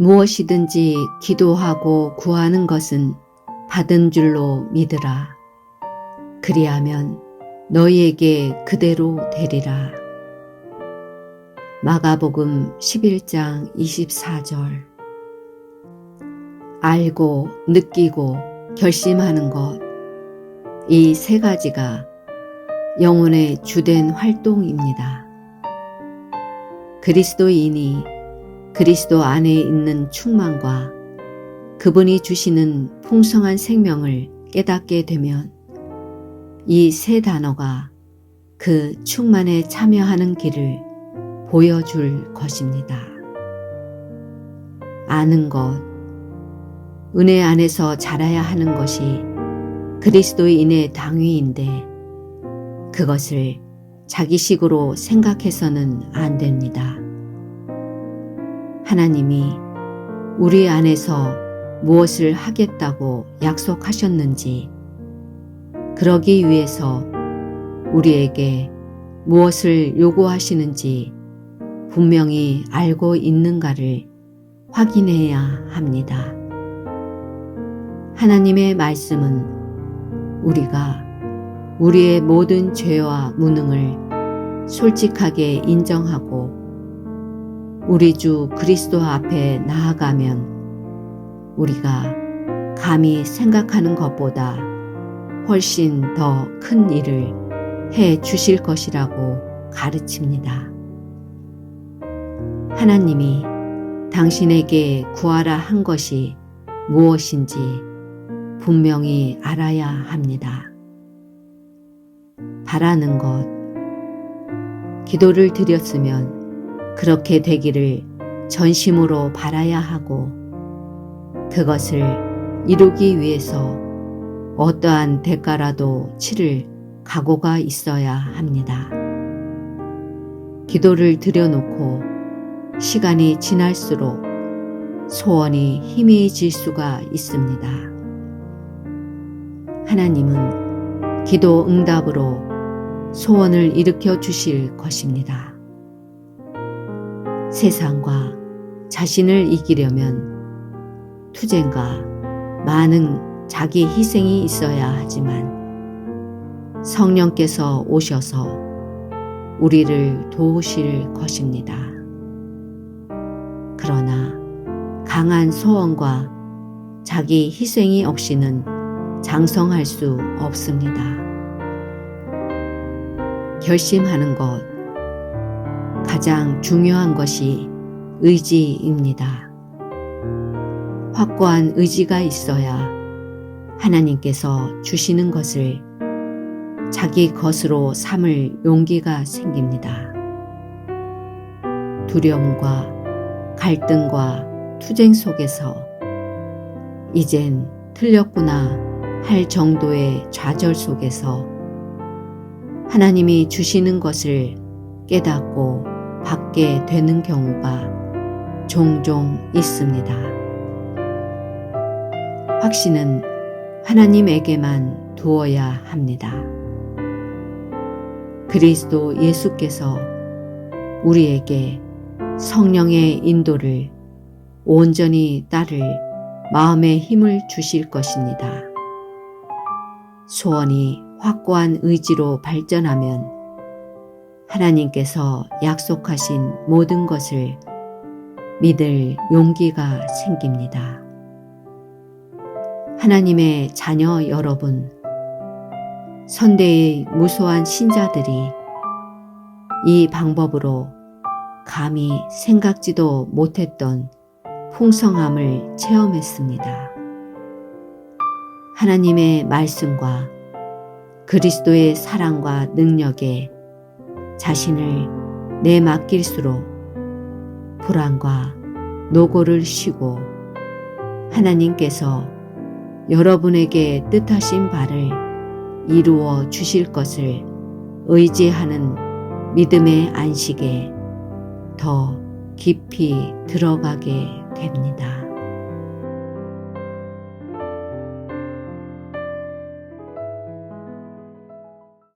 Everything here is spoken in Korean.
무엇이든지 기도하고 구하는 것은 받은 줄로 믿으라. 그리하면 너희에게 그대로 되리라. 마가복음 11장 24절 알고 느끼고 결심하는 것 이 세 가지가 영혼의 주된 활동입니다. 그리스도인이 그리스도 안에 있는 충만과 그분이 주시는 풍성한 생명을 깨닫게 되면 이 세 단어가 그 충만에 참여하는 길을 보여줄 것입니다. 아는 것, 은혜 안에서 자라야 하는 것이 그리스도인의 당위인데 그것을 자기식으로 생각해서는 안 됩니다. 하나님이 우리 안에서 무엇을 하겠다고 약속하셨는지 그러기 위해서 우리에게 무엇을 요구하시는지 분명히 알고 있는가를 확인해야 합니다. 하나님의 말씀은 우리가 우리의 모든 죄와 무능을 솔직하게 인정하고 우리 주 그리스도 앞에 나아가면 우리가 감히 생각하는 것보다 훨씬 더 큰 일을 해 주실 것이라고 가르칩니다. 하나님이 당신에게 구하라 한 것이 무엇인지 분명히 알아야 합니다. 바라는 것, 기도를 드렸으면 그렇게 되기를 전심으로 바라야 하고 그것을 이루기 위해서 어떠한 대가라도 치를 각오가 있어야 합니다. 기도를 드려놓고 시간이 지날수록 소원이 희미해질 수가 있습니다. 하나님은 기도 응답으로 소원을 일으켜 주실 것입니다. 세상과 자신을 이기려면 투쟁과 많은 자기 희생이 있어야 하지만 성령께서 오셔서 우리를 도우실 것입니다. 그러나 강한 소원과 자기 희생이 없이는 장성할 수 없습니다. 결심하는 것, 가장 중요한 것이 의지입니다. 확고한 의지가 있어야 하나님께서 주시는 것을 자기 것으로 삼을 용기가 생깁니다. 두려움과 갈등과 투쟁 속에서 이젠 틀렸구나 할 정도의 좌절 속에서 하나님이 주시는 것을 깨닫고 받게 되는 경우가 종종 있습니다. 확신은 하나님에게만 두어야 합니다. 그리스도 예수께서 우리에게 성령의 인도를 온전히 따를 마음의 힘을 주실 것입니다. 소원이 확고한 의지로 발전하면 하나님께서 약속하신 모든 것을 믿을 용기가 생깁니다. 하나님의 자녀 여러분, 선대의 무소한 신자들이 이 방법으로 감히 생각지도 못했던 풍성함을 체험했습니다. 하나님의 말씀과 그리스도의 사랑과 능력에 자신을 내맡길수록 불안과 노고를 쉬고 하나님께서 여러분에게 뜻하신 바를 이루어 주실 것을 의지하는 믿음의 안식에 더 깊이 들어가게 됩니다.